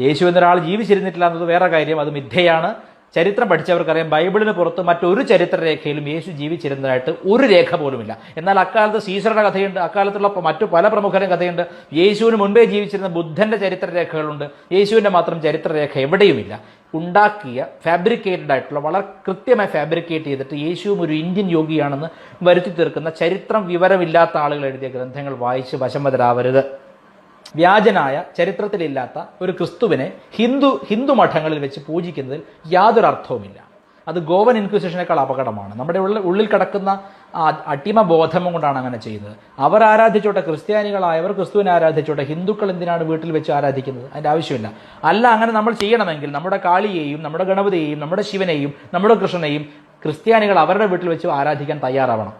യേശു എന്നൊരാൾ ജീവിച്ചിരുന്നിട്ടില്ല എന്നത് വേറെ കാര്യം അത് മിഥ്യയാണ്. ചരിത്രം പഠിച്ചവർക്കറിയാം ബൈബിളിന് പുറത്ത് മറ്റൊരു ചരിത്രരേഖയിലും യേശു ജീവിച്ചിരുന്നതായിട്ട് ഒരു രേഖ പോലുമില്ല. എന്നാൽ അക്കാലത്ത് സീസറുടെ കഥയുണ്ട് അക്കാലത്തുള്ള മറ്റു പല പ്രമുഖരും കഥയുണ്ട്. യേശുവിന് മുൻപേ ജീവിച്ചിരുന്ന ബുദ്ധന്റെ ചരിത്രരേഖകളുണ്ട്. യേശുവിന്റെ മാത്രം ചരിത്രരേഖ എവിടെയുമില്ല. ഉണ്ടാക്കിയ ഫാബ്രിക്കേറ്റഡ് ആയിട്ടുള്ള വളരെ കൃത്യമായി ഫാബ്രിക്കേറ്റ് ചെയ്തിട്ട് യേശുവും ഒരു ഇന്ത്യൻ യോഗിയാണെന്ന് വരുത്തി തീർക്കുന്ന ചരിത്രം വിവരമില്ലാത്ത ആളുകൾ എഴുതിയ ഗ്രന്ഥങ്ങൾ വായിച്ച് വശംവതരാവരുത് വ്യാജനായ ചരിത്രത്തിലില്ലാത്ത ഒരു ക്രിസ്തുവിനെ ഹിന്ദു ഹിന്ദു മഠങ്ങളിൽ വെച്ച് പൂജിക്കുന്നതിൽ യാതൊരു അർത്ഥവുമില്ല. അത് ഗോവൻ ഇൻക്വിസിഷനേക്കാൾ അപകടമാണ്. നമ്മുടെ ഉള്ളിൽ ഉള്ളിൽ കിടക്കുന്ന അട്ടിമ ബോധം കൊണ്ടാണ് അങ്ങനെ ചെയ്യുന്നത്. അവർ ആരാധിച്ചോട്ടെ ക്രിസ്ത്യാനികളായവർ ക്രിസ്തുവിനെ ആരാധിച്ചോട്ടെ ഹിന്ദുക്കൾ എന്തിനാണ് വീട്ടിൽ വെച്ച് ആരാധിക്കുന്നത്? അതിന്റെ ആവശ്യമില്ല. അല്ല അങ്ങനെ നമ്മൾ ചെയ്യണമെങ്കിൽ നമ്മുടെ കാളിയെയും നമ്മുടെ ഗണപതിയെയും നമ്മുടെ ശിവനെയും നമ്മുടെ കൃഷ്ണനെയും ക്രിസ്ത്യാനികൾ അവരുടെ വീട്ടിൽ വെച്ച് ആരാധിക്കാൻ തയ്യാറാവണം.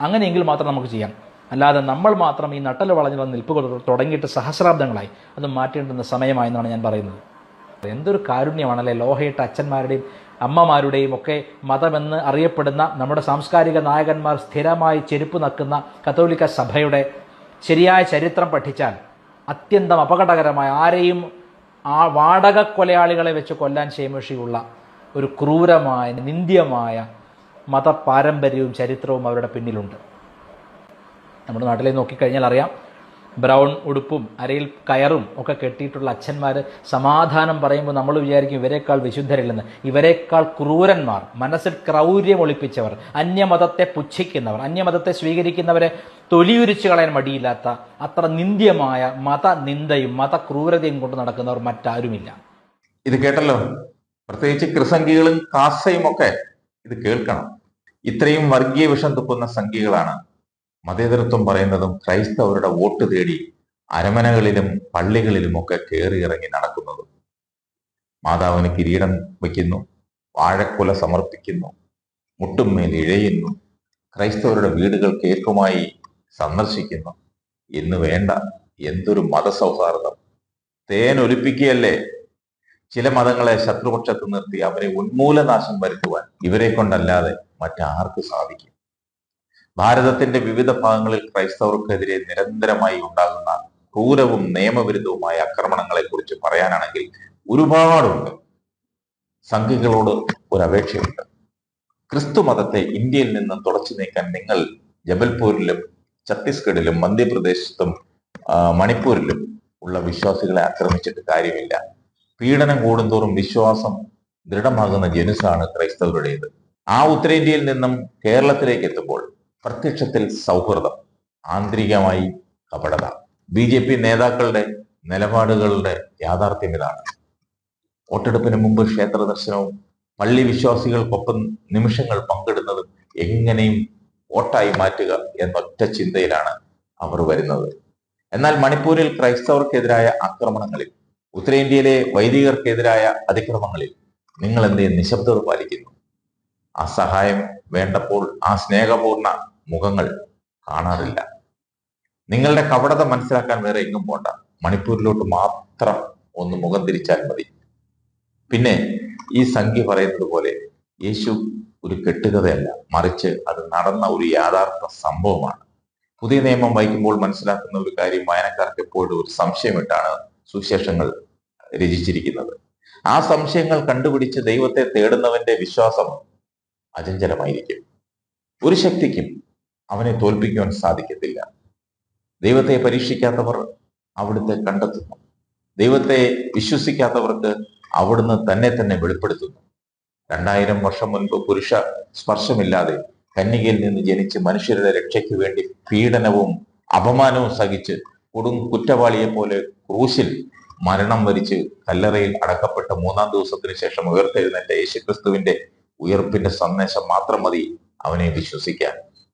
അങ്ങനെയെങ്കിൽ മാത്രം നമുക്ക് ചെയ്യാം. അല്ലാതെ നമ്മൾ മാത്രം ഈ നട്ടൽ വളഞ്ഞുള്ള നിൽപ്പ് കൊണ്ട് തുടങ്ങിയിട്ട് സഹസ്രാബ്ദങ്ങളായി. അത് മാറ്റേണ്ടുന്ന സമയമായെന്നാണ് ഞാൻ പറയുന്നത്. എന്തൊരു കാരുണ്യമാണല്ലേ ലോഹയിട്ട അച്ഛന്മാരുടെയും അമ്മമാരുടെയും ഒക്കെ മതമെന്ന് അറിയപ്പെടുന്ന നമ്മുടെ സാംസ്കാരിക നായകന്മാർ സ്ഥിരമായി ചെരുപ്പ് നക്കുന്ന കത്തോലിക്ക സഭയുടെ ശരിയായ ചരിത്രം പഠിച്ചാൽ അത്യന്തം അപകടകരമായ ആരെയും ആ വാടക കൊലയാളികളെ വെച്ച് കൊല്ലാൻ ക്ഷേമശിയുള്ള ഒരു ക്രൂരമായ നിന്ദ്യമായ മതപാരമ്പര്യവും ചരിത്രവും അവരുടെ പിന്നിലുണ്ട്. നമ്മുടെ നാട്ടിലെ നോക്കിക്കഴിഞ്ഞാൽ അറിയാം. ബ്രൗൺ ഉടുപ്പും അരയിൽ കയറും ഒക്കെ കെട്ടിയിട്ടുള്ള അച്ഛന്മാർ സമാധാനം പറയുമ്പോൾ നമ്മൾ വിചാരിക്കും ഇവരെക്കാൾ വിശുദ്ധരില്ലെന്ന്. ഇവരെക്കാൾ ക്രൂരന്മാർ മനസ്സിൽ ക്രൗര്യം ഒളിപ്പിച്ചവർ അന്യമതത്തെ പുച്ഛിക്കുന്നവർ അന്യമതത്തെ സ്വീകരിക്കുന്നവരെ തൊലിയുരിച്ചു കളയാൻ മടിയില്ലാത്ത അത്ര നിന്ദ്യമായ മതനിന്ദയും മതക്രൂരതയും കൊണ്ട് നടക്കുന്നവർ മറ്റാരുമില്ല. ഇത് കേട്ടല്ലോ? പ്രത്യേകിച്ച് ക്രിസംഖികളും കാസയും ഒക്കെ ഇത് കേൾക്കണം. ഇത്രയും വർഗീയ വിഷം തുപ്പുന്ന സംഖ്യകളാണ് മതേതരത്വം പറയുന്നതും ക്രൈസ്തവരുടെ വോട്ട് തേടി അരമനകളിലും പള്ളികളിലും ഒക്കെ കയറി ഇറങ്ങി നടക്കുന്നതും മാതാവിന് കിരീടം വയ്ക്കുന്നു വാഴക്കുല സമർപ്പിക്കുന്നു മുട്ടുമേൽ ഇഴയുന്നു ക്രൈസ്തവരുടെ വീടുകൾ കേക്കുമായി സന്ദർശിക്കുന്നു. എന്ന് വേണ്ട എന്തൊരു മതസൗഹാർദ്ദം. തേനൊലിപ്പിക്കുകയല്ലേ ചില മതങ്ങളെ ശത്രുപക്ഷത്ത് നിർത്തി അവരെ ഉന്മൂലനാശം വരുത്തുവാൻ ഇവരെ കൊണ്ടല്ലാതെ മറ്റാർക്ക് സാധിക്കും? ഭാരതത്തിന്റെ വിവിധ ഭാഗങ്ങളിൽ ക്രൈസ്തവർക്കെതിരെ നിരന്തരമായി ഉണ്ടാകുന്ന ക്രൂരവും നിയമവിരുദ്ധവുമായ ആക്രമണങ്ങളെ കുറിച്ച് പറയാനാണെങ്കിൽ ഒരുപാടുണ്ട്. സംഘികളോട് ഒരു ക്രിസ്തു മതത്തെ ഇന്ത്യയിൽ നിന്ന് തുടച്ചു നീക്കാൻ നിങ്ങൾ ജബൽപൂരിലും ഛത്തീസ്ഗഡിലും മധ്യപ്രദേശത്തും മണിപ്പൂരിലും ഉള്ള വിശ്വാസികളെ ആക്രമിച്ചിട്ട് കാര്യമില്ല. പീഡനം കൂടുന്തോറും വിശ്വാസം ദൃഢമാകുന്ന ജനുസാണ് ക്രൈസ്തവരുടേത്. ആ ഉത്തരേന്ത്യയിൽ നിന്നും കേരളത്തിലേക്ക് എത്തുമ്പോൾ പ്രത്യക്ഷത്തിൽ സൗഹൃദം ആന്തരികമായി കപടത. ബി ജെ പി നേതാക്കളുടെ നിലപാടുകളുടെ യാഥാർത്ഥ്യം ഇതാണ്. വോട്ടെടുപ്പിന് മുമ്പ് ക്ഷേത്ര ദർശനവും പള്ളി വിശ്വാസികൾക്കൊപ്പം നിമിഷങ്ങൾ പങ്കിടുന്നതും എങ്ങനെയും വോട്ടായി മാറ്റുക എന്നൊറ്റ ചിന്തയിലാണ് അവർ വരുന്നത്. എന്നാൽ മണിപ്പൂരിൽ ക്രൈസ്തവർക്കെതിരായ ആക്രമണങ്ങളിൽ ഉത്തരേന്ത്യയിലെ വൈദികർക്കെതിരായ അതിക്രമങ്ങളിൽ നിങ്ങൾ എന്തേ നിശബ്ദത പാലിക്കുന്നു? ആ സഹായം വേണ്ടപ്പോൾ ആ സ്നേഹപൂർണ മുഖങ്ങൾ കാണാറില്ല. നിങ്ങളുടെ കപടത മനസ്സിലാക്കാൻ വേറെ എങ്ങും പോണ്ട. മണിപ്പൂരിലോട്ട് മാത്രം ഒന്ന് മുഖം തിരിച്ചാൽ മതി. പിന്നെ ഈ സംഖ്യ പറയുന്നത് പോലെ യേശു ഒരു കെട്ടുകഥയല്ല. മറിച്ച് അത് നടന്ന ഒരു യാഥാർത്ഥ സംഭവമാണ്. പുതിയ നിയമം വായിക്കുമ്പോൾ മനസ്സിലാക്കുന്ന ഒരു കാര്യം വായനക്കാർക്ക് എപ്പോഴും ഒരു സംശയമിട്ടാണ് സുവിശേഷങ്ങൾ രചിച്ചിരിക്കുന്നത്. ആ സംശയങ്ങൾ കണ്ടുപിടിച്ച് ദൈവത്തെ തേടുന്നവന്റെ വിശ്വാസം അചഞ്ചലമായിരിക്കും. ഒരു ശക്തിക്കും അവനെ തോൽപ്പിക്കുവാൻ സാധിക്കത്തില്ല. ദൈവത്തെ പരീക്ഷിക്കാത്തവർ അവിടുത്തെ കണ്ടെത്തുന്നു. ദൈവത്തെ വിശ്വസിക്കാത്തവർക്ക് അവിടുന്ന് തന്നെ തന്നെ വെളിപ്പെടുത്തുന്നു. രണ്ടായിരം വർഷം മുൻപ് പുരുഷ സ്പർശമില്ലാതെ കന്യകയിൽ നിന്ന് ജനിച്ച് മനുഷ്യരുടെ രക്ഷയ്ക്ക് വേണ്ടി പീഡനവും അപമാനവും സഹിച്ച് കൊടും കുറ്റവാളിയെ പോലെ ക്രൂശിൽ മരണം വരിച്ച് കല്ലറയിൽ അടക്കപ്പെട്ട മൂന്നാം ദിവസത്തിന് ശേഷം ഉയർത്തെഴുന്നേറ്റ യേശുക്രിസ്തുവിന്റെ ഉയർപ്പിന്റെ സന്ദേശം മാത്രം മതി അവനെ വിശ്വസിക്കാൻ.